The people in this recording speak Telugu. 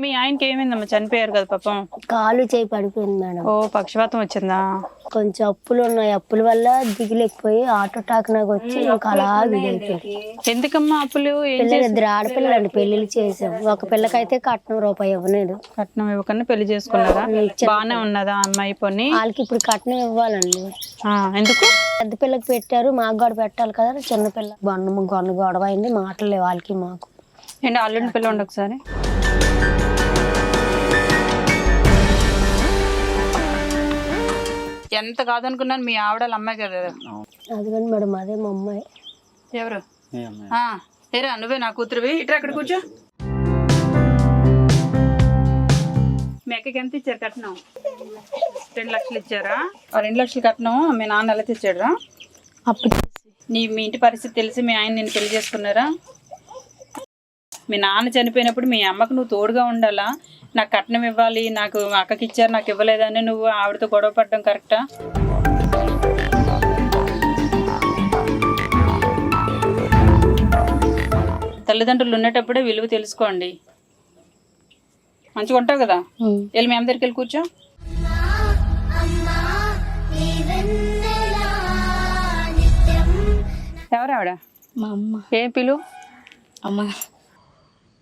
మీ ఆయనకి ఏమైందమ్మా చనిపోయారు కదా పాపం. కాలు చేయి పడిపోయింది మేడం. ఓ పక్షవాతం వచ్చిందా? కొంచెం అప్పులు ఉన్నాయి. అప్పుల వల్ల దిగులేకపోయి ఆటో టాక్ నాకు వచ్చి అలా ఇదైపోయింది ఎందుకమ్మా అప్పులు? ఏం పిల్లలు ఇద్దరు ఆడపిల్లలు అండి పెళ్ళిళ్ళు చేసాం ఒక పిల్లకైతే కట్నం రూపాయి ఇవ్వలేదు. కట్నం ఇవ్వకుండా పెళ్ళి చేసుకున్నారా? బాగానే ఉన్నదా అమ్మాయి పొన్ని వాళ్ళకి ఇప్పుడు కట్నం ఇవ్వాలండి. ఆ, ఎందుకు? పెద్ద పిల్లకి పెట్టారు మాకు కూడా పెట్టాలి కదా చిన్న పిల్ల. గొన్న గొన్న గొడవ అయింది మాటలు లేవు వాళ్ళకి మాకు. ఏంటి అల్లుడిని పిల్ల ఉండు ఒకసారి? ఎంత కాదనుకున్నాను మీ ఆవిడ వాళ్ళ అమ్మాయి కదా అదిగోండి మేడం అదే మా అమ్మాయి. ఎవరు? ఆ, ఏరా నువ్వే నా కూతురువి. ఇట్రా అక్కడ కూర్చో. మీ అక్కకి ఎంత ఇచ్చారు కట్నం? రెండు లక్షలు ఇచ్చారా? ఆ రెండు లక్షలు కట్నం మీ నాన్న ఎలా తెచ్చాడురా? అప్పు నీ మీ ఇంటి పరిస్థితి తెలిసి మీ ఆయన నిన్ను పెళ్ళి చేసుకున్నారా? మీ నాన్న చనిపోయినప్పుడు మీ అమ్మకు నువ్వు తోడుగా ఉండాలా? నాకు కట్నం ఇవ్వాలి నాకు అక్కకి ఇచ్చారు నాకు ఇవ్వలేదని నువ్వు ఆవిడతో గొడవ పడడం కరెక్టా? తల్లిదండ్రులు ఉండేటప్పుడే విలువ తెలుసుకోండి. మంచిగా ఉంటావు కదా. వెళ్ళి మీ అమ్మ దగ్గరికి వెళ్ళి కూర్చో. ఎవరు ఆవిడ? మా అమ్మ. ఏ పిలు? అమ్మ.